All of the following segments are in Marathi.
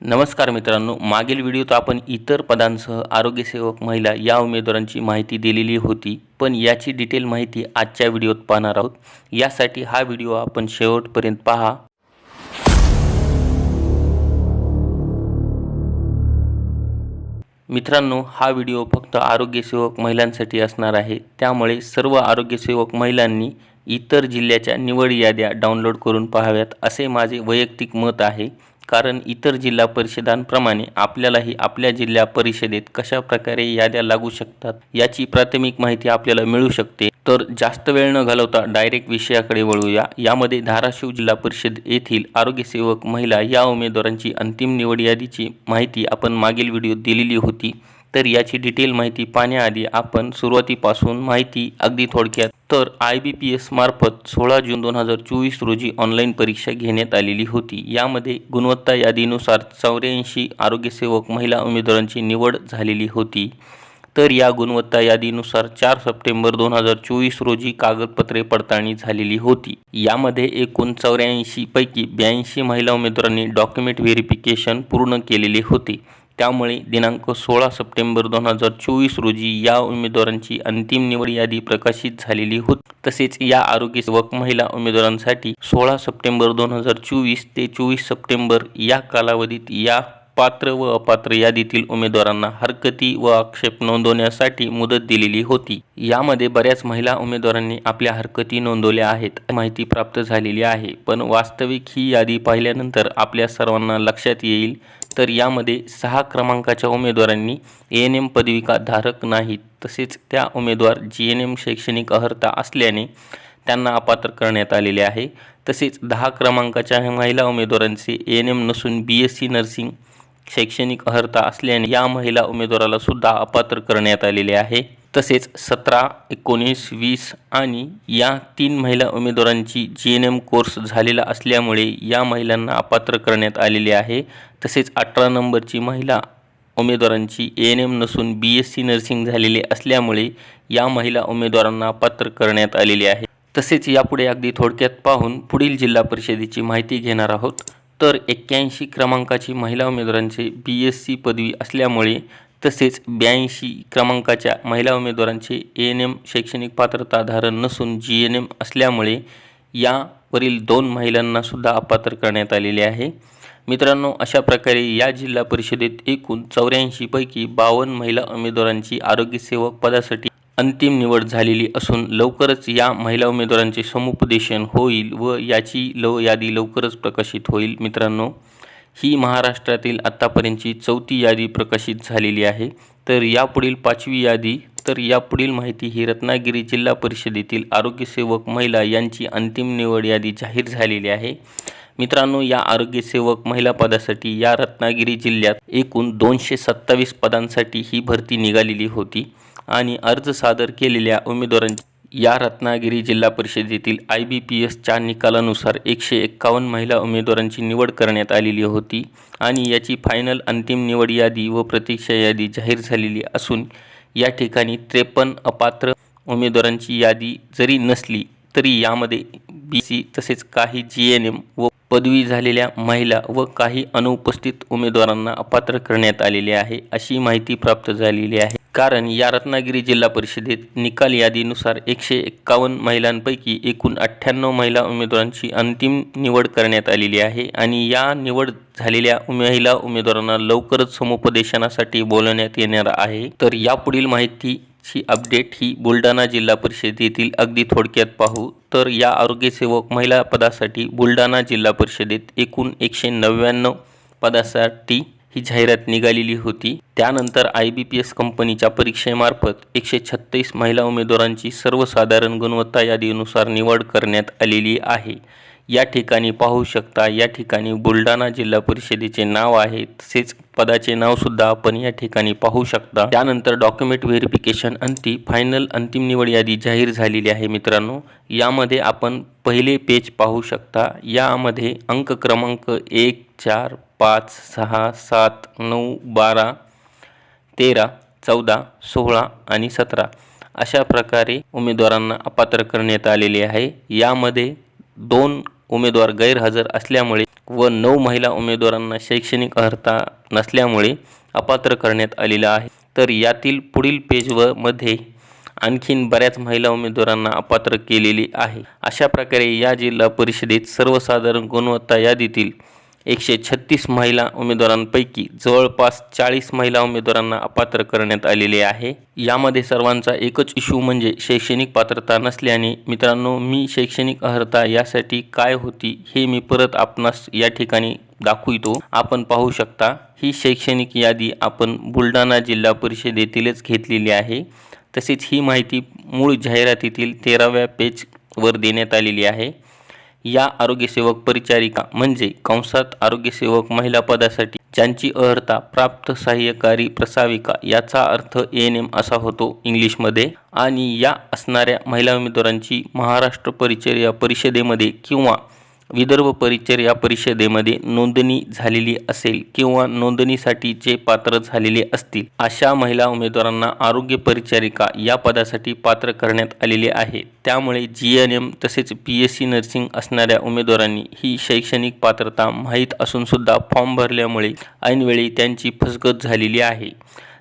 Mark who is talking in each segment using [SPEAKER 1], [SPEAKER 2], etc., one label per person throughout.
[SPEAKER 1] नमस्कार मित्रांनो मागील व्हिडिओत आपण इतर पदांसह आरोग्यसेवक महिला या उमेदवारांची माहिती दिलेली होती पण याची डिटेल माहिती आजच्या व्हिडिओत पाहणार आहोत. यासाठी हा व्हिडिओ आपण शेवटपर्यंत पहा. मित्रांनो हा व्हिडिओ फक्त आरोग्यसेवक महिलांसाठी असणार आहे. त्यामुळे सर्व आरोग्यसेवक महिलांनी इतर जिल्ह्याच्या निवड याद्या डाउनलोड करून पाहाव्यात असे माझे वैयक्तिक मत आहे. कारण इतर जिल्हा परिषदांप्रमाणे आपल्यालाही आपल्या जिल्हा परिषदेत कशा प्रकारे याद्या लागू शकतात याची प्राथमिक माहिती आपल्याला मिळू शकते. तर जास्त वेळ न घालवता डायरेक्ट विषयाकडे वळूया. यामध्ये धाराशिव जिल्हा परिषद येथील आरोग्यसेवक महिला या उमेदवारांची अंतिम निवड यादीची माहिती आपण मागील व्हिडिओत दिलेली होती. तर याची डिटेल माहिती पाहण्याआधी आपण सुरुवातीपासून माहिती अगदी थोडक्यात. तर आय बी पी एस मार्फत सोळा जून दोन हजार चोवीस रोजी ऑनलाईन परीक्षा घेण्यात आलेली होती. यामध्ये गुणवत्ता यादीनुसार चौऱ्याऐंशी आरोग्यसेवक महिला उमेदवारांची निवड झालेली होती. तर या गुणवत्ता यादीनुसार चार सप्टेंबर दोन हजार चोवीस रोजी कागदपत्रे पडताळणी झालेली होती. यामध्ये एकूण चौऱ्याऐंशी पैकी ब्याऐंशी महिला उमेदवारांनी डॉक्युमेंट व्हेरिफिकेशन पूर्ण केलेले होते. त्यामुळे दिनांक सोळा सप्टेंबर दोन हजार चोवीस रोजी या उमेदवारांची अंतिम निवड यादी प्रकाशित झालेली होती. तसेच या आरोग्य सेवक महिला उमेदवारांसाठी सोळा सप्टेंबर दोन हजार चोवीस ते चोवीस सप्टेंबर या कालावधीत या पात्र व अपात्र यादीतील उमेदवारांना हरकती व आक्षेप नोंदवण्यासाठी मुदत दिलेली होती. यामध्ये बऱ्याच महिला उमेदवारांनी आपल्या हरकती नोंदवल्या आहेत माहिती प्राप्त झालेली आहे. पण वास्तविक ही यादी पाहिल्यानंतर आपल्या सर्वांना लक्षात येईल तर यामध्ये सहा क्रमांकाच्या उमेदवारांनी ए एन एम पदविका धारक नाहीत. तसेच त्या उमेदवार जी एन एम शैक्षणिक अर्हता असल्याने त्यांना अपात्र करण्यात आलेले आहे. तसेच दहा क्रमांकाच्या महिला उमेदवारांचे ए एन एम नसून बी एस सी नर्सिंग शैक्षणिक अर्हता असल्याने या महिला उमेदवाराला सुद्धा अपात्र करण्यात आलेले आहे. तसेच सतरा एकोणीस वीस आणि या तीन महिला उमेदवारांची जी एन एम कोर्स झालेला असल्यामुळे या महिलांना अपात्र करण्यात आलेले आहे. तसेच अठरा नंबरची महिला उमेदवारांची ए एन एम नसून बी एस सी नर्सिंग झालेले असल्यामुळे या महिला उमेदवारांना अपात्र करण्यात आलेले आहे. तसेच यापुढे अगदी थोडक्यात पाहून पुढील जिल्हा परिषदेची माहिती घेणार आहोत. तर एक्क्याऐंशी क्रमांकाची महिला उमेदवारांचे बी एस सी पदवी असल्यामुळे तसेच ब्याऐंशी क्रमांकाच्या महिला उमेदवारांचे ए एन एम शैक्षणिक पात्रता धारण नसून जी एन एम असल्यामुळे यावरील दोन महिलांनासुद्धा अपात्र करण्यात आलेले आहे. मित्रांनो अशा प्रकारे या जिल्हा परिषदेत एकूण चौऱ्याऐंशीपैकी बावन्न महिला उमेदवारांची आरोग्यसेवक पदासाठी अंतिम निवड झालेली असून लवकरच या महिला उमेदवारांचे समुपदेशन होईल व याची लव यादी लवकरच प्रकाशित होईल. मित्रांनो ही महाराष्ट्रातील आत्तापर्यंतची चौथी यादी प्रकाशित झालेली आहे. तर यापुढील पाचवी यादी तर यापुढील माहिती ही रत्नागिरी जिल्हा परिषदेतील आरोग्यसेवक महिला यांची अंतिम निवड यादी जाहीर झालेली आहे. मित्रांनो या आरोग्यसेवक महिला पदासाठी या रत्नागिरी जिल्ह्यात एकूण दोनशे सत्तावीस पदांसाठी ही भरती निघालेली होती आणि अर्ज सादर केलेल्या उमेदवारांची या रत्नागिरी जिल्हा परिषदेतील आय बी पी एसच्या निकालानुसार एकशे एक्कावन्न महिला उमेदवारांची निवड करण्यात आलेली होती आणि याची फायनल अंतिम निवड यादी व प्रतीक्षा यादी जाहीर झालेली असून या ठिकाणी त्रेपन्न अपात्र उमेदवारांची यादी जरी नसली तरी यामध्ये बी सी तसेच काही जी एन एम व पदवी झालेल्या महिला व काही अनुपस्थित उमेदवारांना अपात्र करण्यात आलेले आहे अशी माहिती प्राप्त झालेली आहे. कारण या रत्नागिरी जिल्हा परिषदेत निकाल यादीनुसार एकशे एक्कावन्न महिलांपैकी एकूण अठ्ठ्याण्णव महिला उमेदवारांची अंतिम निवड करण्यात आलेली आहे आणि या निवड झालेल्या महिला उमेदवारांना लवकरच समुपदेशनासाठी बोलवण्यात येणार आहे. तर यापुढील माहिती ची अपडेट ही बुलढाणा जिल्हा परिषदेतील अगदी थोडक्यात पाहू. तर या आरोग्यसेवक महिला पदासाठी बुलढाणा जिल्हा परिषदेत एकूण एकशे नव्याण्णव पदासाठी ही जाहिरात निघालेली होती. त्यानंतर आय बी पी एस कंपनीच्या परीक्षेमार्फत एकशे छत्तीस महिला उमेदवारांची सर्वसाधारण गुणवत्ता यादीनुसार निवड करण्यात आलेली आहे. या ठिकाणी पाहू शकता या ठिकाणी बुलढाणा जिल्हा परिषदेचे नाव आहे. तसेच पदाचे नावसुद्धा आपण या ठिकाणी पाहू शकता. त्यानंतर डॉक्युमेंट व्हेरिफिकेशन अंती फायनल अंतिम निवड यादी जाहीर झालेली आहे मित्रांनो. यामध्ये आपण पहिले पेज पाहू शकता. यामध्ये अंक क्रमांक एक चार पाच सहा सात नऊ बारा तेरा चौदा सोळा आणि सतरा अशा प्रकारे उमेदवारांना अपात्र करण्यात आलेले आहे. यामध्ये दोन उमेदवार गैरहजर असल्यामुळे व नऊ महिला उमेदवारांना शैक्षणिक अर्हता नसल्यामुळे अपात्र करण्यात आलेला आहे. तर यातील पुढील पेज व मध्ये आणखीन बऱ्याच महिला उमेदवारांना अपात्र केलेली आहे. अशा प्रकारे या जिल्हा परिषदेत सर्वसाधारण गुणवत्ता यादीतील एकशे छत्तीस महिला उमेदवारांपैकी जवळपास चाळीस महिला उमेदवारांना अपात्र करण्यात आलेले आहे. यामध्ये सर्वांचा एकच इश्यू म्हणजे शैक्षणिक पात्रता नसल्याने मित्रांनो मी शैक्षणिक अर्हता यासाठी काय होती हे मी परत आपणास या ठिकाणी दाखवितो. आपण पाहू शकता ही शैक्षणिक यादी आपण बुलढाणा जिल्हा परिषदेतीलच घेतलेली आहे. तसेच ही माहिती मूळ जाहिरातीतील तेराव्या पेजवर देण्यात आलेली आहे. या आरोग्यसेवक परिचारिका म्हणजे कंसात आरोग्यसेवक महिला पदासाठी ज्यांची अर्हता प्राप्त सहाय्यकारी प्रसाविका याचा अर्थ एन एम असा होतो इंग्लिशमध्ये. आणि या असणाऱ्या महिला उमेदवारांची महाराष्ट्र परिचर्या परिषदेमध्ये किंवा विदर्भ परिचर्या परिषदेमध्ये नोंदणी झालेली असेल किंवा नोंदणीसाठी जे पात्र झालेले असतील अशा महिला उमेदवारांना आरोग्य परिचारिका या पदासाठी पात्र करण्यात आलेले आहे. त्यामुळे जी एन एम तसेच पी एस सी नर्सिंग असणाऱ्या उमेदवारांनी ही शैक्षणिक पात्रता माहीत असूनसुद्धा फॉर्म भरल्यामुळे ऐनवेळी त्यांची फसगत झालेली आहे.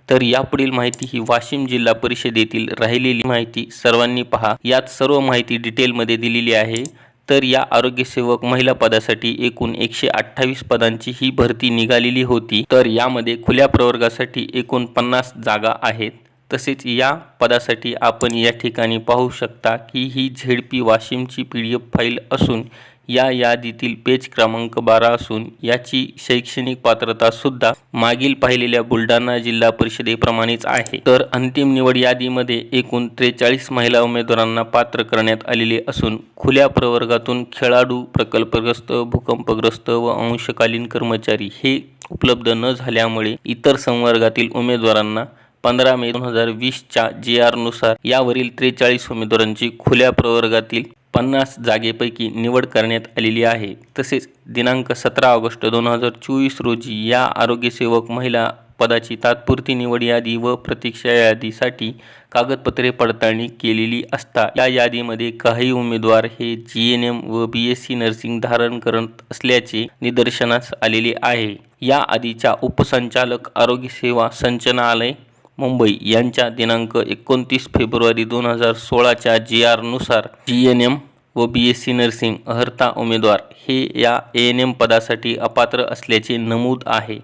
[SPEAKER 1] तर यापुढील माहिती ही वाशिम जिल्हा परिषदेतील राहिलेली माहिती. सर्वांनी पहा. यात सर्व माहिती डिटेलमध्ये दिलेली आहे. तर या आरोग्यसेवक महिला पदासाठी एकूण एकशे अठ्ठावीस पदांची ही भरती निघालेली होती. तर यामध्ये खुल्या प्रवर्गासाठी एकूण पन्नास जागा आहेत. तसेच या पदासाठी आपण या ठिकाणी पाहू शकता की ही झेड पी वाशिमची पी डी एफ फाईल असून या यादीतील पेज क्रमांक बारा असून याची शैक्षणिक पात्रता सुद्धा मागील पाहिलेल्या बुलढाणा जिल्हा परिषदेप्रमाणेच आहे. तर अंतिम निवड यादीमध्ये एकूण त्रेचाळीस महिला उमेदवारांना पात्र करण्यात आलेले असून खुल्या प्रवर्गातून खेळाडू प्रकल्पग्रस्त भूकंपग्रस्त व अंशकालीन कर्मचारी हे उपलब्ध न झाल्यामुळे इतर संवर्गातील उमेदवारांना पंधरा मे दोन हजार वीसच्या जे आरनुसार यावरील त्रेचाळीस उमेदवारांची खुल्या प्रवर्गातील पन्नास जागेपैकी निवड करण्यात आलेली आहे. तसेच दिनांक सतरा ऑगस्ट दोन हजार चोवीस रोजी या आरोग्यसेवक महिला पदाची तात्पुरती निवड यादी व प्रतीक्षा यादीसाठी कागदपत्रे पडताळणी केलेली असता या यादीमध्ये काही उमेदवार हे जी एन एम व बी एस सी नर्सिंग धारण करत असल्याचे निदर्शनास आलेले आहे. या आधीच्या उपसंचालक आरोग्य सेवा संचनालय मुंबई यांच्या दिनांक एकोणतीस फेब्रुवारी दोन हजार सोळाच्या जी आरनुसार जी एन एम व बी एस सी नर्सिंग अर्हता उमेदवार हे या ए एन एम पदासाठी अपात्र असल्याचे नमूद आहे.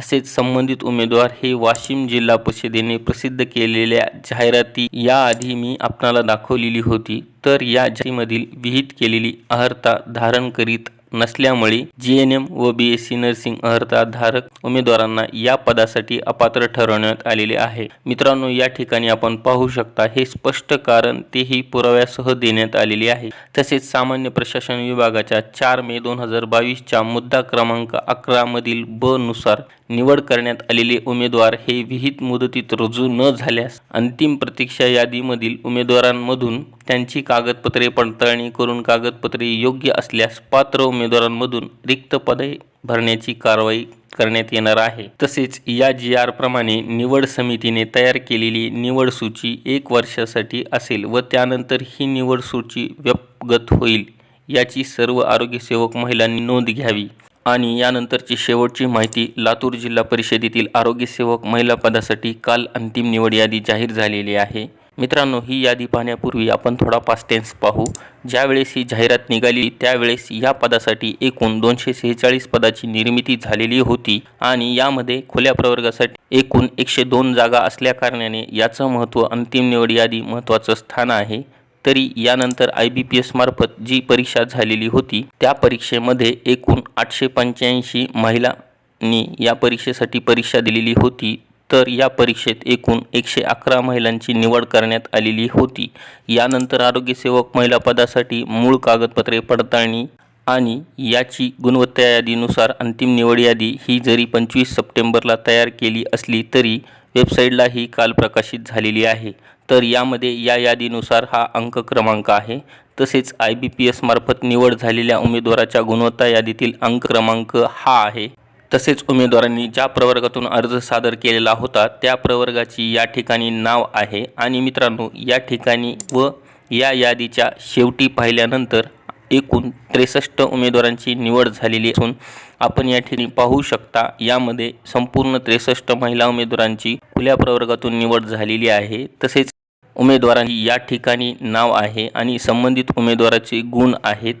[SPEAKER 1] तसेच संबंधित उमेदवार हे वाशिम जिल्हा परिषदेने प्रसिद्ध केलेल्या जाहिराती याआधी मी आपणाला दाखवलेली होती. तर या जाहिरातीमधील विहित केलेली अर्हता धारण करीत नसल्यामुळे जी एन एम व बी एस सी नर्सिंग अर्हताधारक उमेदवारांना या पदासाठी अपात्र ठरवण्यात आलेले आहे. मित्रांनो या ठिकाणी आपण पाहू शकता हे स्पष्ट कारण तेही पुराव्यासह देण्यात आलेले आहे. तसेच सामान्य प्रशासन विभागाच्या चार मे दोन हजार बावीसच्या मुद्दा क्रमांक अकरा मधील ब नुसार निवड करण्यात आलेले उमेदवार हे विहित मुदतीत रुजू न झाल्यास अंतिम प्रतीक्षा यादीमधील उमेदवारांमधून त्यांची कागदपत्रे पडताळणी करून कागदपत्रे योग्य असल्यास पात्र उमेदवारांमधून रिक्त पदे भरण्याची कारवाई करण्यात येणार आहे. तसेच या जी आर प्रमाणे निवड समितीने तयार केलेली निवड सूची एक वर्षासाठी असेल व त्यानंतर ही निवड सूची व्यपगत होईल याची सर्व आरोग्यसेवक महिलांनी नोंद घ्यावी. आणि यानंतरची शेवटची माहिती लातूर जिल्हा परिषदेतील आरोग्यसेवक महिला पदासाठी काल अंतिम निवड यादी जाहीर झालेली आहे. मित्रांनो ही यादी पाहण्यापूर्वी आपण थोडा पास्टेन्स पाहू. ज्यावेळेस ही जाहिरात निघाली त्यावेळेस या पदासाठी एकूण दोनशे सेहेचाळीस पदाची निर्मिती झालेली होती आणि यामध्ये खुल्या प्रवर्गासाठी एकूण एकशे दोन जागा असल्याकारणाने याचं महत्त्व अंतिम निवड यादी महत्त्वाचं स्थान आहे. तरी यानंतर आय बी पी एसमार्फत जी परीक्षा झालेली होती त्या परीक्षेमध्ये एकूण आठशे पंच्याऐंशी महिलांनी या परीक्षेसाठी परीक्षा दिलेली होती. तर या परीक्षेत एकूण एकशे अकरा महिलांची निवड करण्यात आलेली होती. यानंतर आरोग्यसेवक महिला पदासाठी मूळ कागदपत्रे पडताळणी आणि याची गुणवत्ता यादीनुसार अंतिम निवड यादी ही जरी पंचवीस सप्टेंबरला तयार केली असली तरी वेबसाईटला ही काल प्रकाशित झालेली आहे. तर यामध्ये या यादीनुसार हा अंक क्रमांक आहे. तसेच आय बी पी एसमार्फत निवड झालेल्या उमेदवाराच्या गुणवत्ता यादीतील अंक क्रमांक हा आहे. तसेच उमेदवारांनी ज्या प्रवर्गातून अर्ज सादर केलेला होता त्या प्रवर्गाची या ठिकाणी नाव आहे. आणि मित्रांनो या ठिकाणी व या यादीच्या शेवटी पाहिल्यानंतर एकूण त्रेसष्ट उमेदवारांची निवड झालेली असून आपण या ठिकाणी पाहू शकता यामध्ये संपूर्ण त्रेसष्ट महिला उमेदवारांची खुल्या प्रवर्गातून निवड झालेली आहे. तसेच उमेदवारांची या ठिकाणी नाव आहे आणि संबंधित उमेदवाराचे गुण आहेत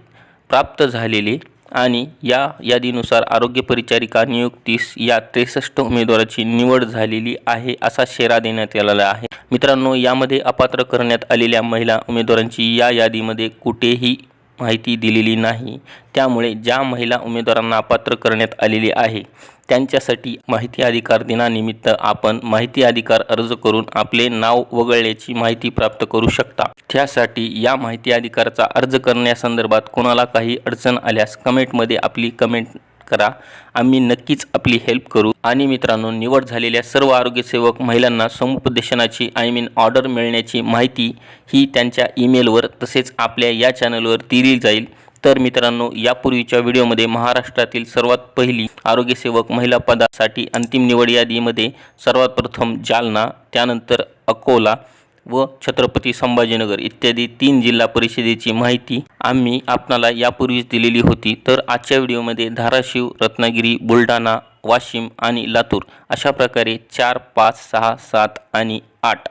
[SPEAKER 1] प्राप्त झालेले. आणि या यादीनुसार आरोग्य परिचारिका नियुक्तीस या त्रेसष्ट उमेदवाराची निवड झालेली आहे असा शेरा देण्यात आलेला आहे. मित्रांनो यामध्ये अपात्र करण्यात आलेल्या महिला उमेदवारांची या यादीमध्ये कुठेही माहिती दिलेली नाही. त्यामुळे ज्या महिला उमेदवारांना अपात्र करण्यात आलेली आहे त्यांच्यासाठी माहिती अधिकार दिनानिमित्त आपण माहिती अधिकार अर्ज करून आपले नाव वगळल्याची माहिती प्राप्त करू शकता. त्यासाठी या माहिती अधिकाराचा अर्ज करण्यासंदर्भात कोणाला काही अडचण आल्यास कमेंटमध्ये आपली कमेंट करा. आम्ही नक्कीच आपली हेल्प करू. आणि मित्रांनो निवड झालेल्या सर्व आरोग्यसेवक महिलांना समुपदेशनाची आय मीन ऑर्डर मिळण्याची माहिती ही त्यांच्या ईमेलवर तसेच आपल्या या चॅनलवर दिली जाईल. तर मित्रांनो यापूर्वीच्या व्हिडिओमध्ये महाराष्ट्रातील सर्वात पहिली आरोग्यसेवक महिला पदासाठी अंतिम निवड यादीमध्ये सर्वात प्रथम जालना त्यानंतर अकोला व छत्रपती संभाजीनगर इत्यादी तीन जिल्हा परिषदेची माहिती आम्ही आपणाला यापूर्वीच दिलेली होती. तर आजच्या व्हिडिओमध्ये धाराशिव रत्नागिरी बुलढाणा वाशिम आणि लातूर अशा प्रकारे चार पाच सहा सात आणि आठ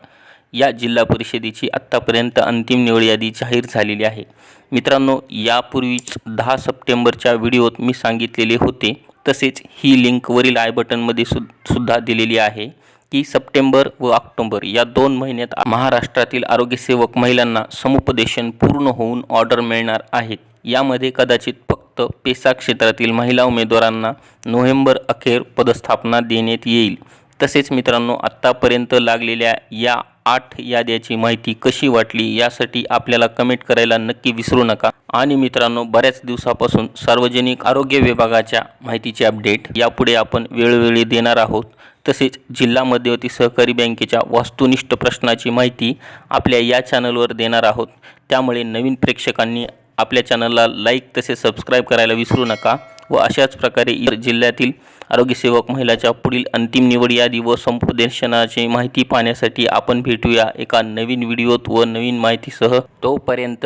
[SPEAKER 1] या जिल्हा परिषदेची आत्तापर्यंत अंतिम निवड यादी जाहीर झालेली आहे. मित्रांनो यापूर्वीच दहा सप्टेंबरच्या व्हिडिओत मी सांगितलेले होते. तसेच ही लिंक वरील आय बटनमध्ये सु सुद्धा दिलेली आहे. की सप्टेंबर व ऑक्टोंबर या दोन महिन्यात महाराष्ट्रातील आरोग्यसेवक महिलांना समुपदेशन पूर्ण होऊन ऑर्डर मिळणार आहेत. यामध्ये कदाचित फक्त पेसा क्षेत्रातील महिला उमेदवारांना नोव्हेंबर अखेर पदस्थापना देण्यात येईल. तसेच मित्रांनो आत्तापर्यंत लागलेल्या या आठ याद्याची माहिती कशी वाटली यासाठी आपल्याला कमेंट करायला नक्की विसरू नका. आणि मित्रांनो बऱ्याच दिवसापासून सार्वजनिक आरोग्य विभागाच्या माहितीचे अपडेट यापुढे आपण वेळोवेळी देणार आहोत. तसेच जिल्हा मध्यवर्ती सहकारी बँकेच्या वास्तुनिष्ठ प्रश्नाची माहिती आपल्या या चॅनलवर देणार आहोत. त्यामुळे नवीन प्रेक्षकांनी आपल्या चॅनलला लाईक तसेच सबस्क्राईब करायला विसरू नका व अशाच प्रकारे इतर जिल्ह्यातील आरोग्यसेवक महिलाच्या पुढील अंतिम निवड यादी व संप्रदेशनाची माहिती पाहण्यासाठी आपण भेटूया एका नवीन व्हिडिओत व नवीन माहितीसह. तोपर्यंत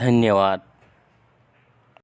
[SPEAKER 1] धन्यवाद.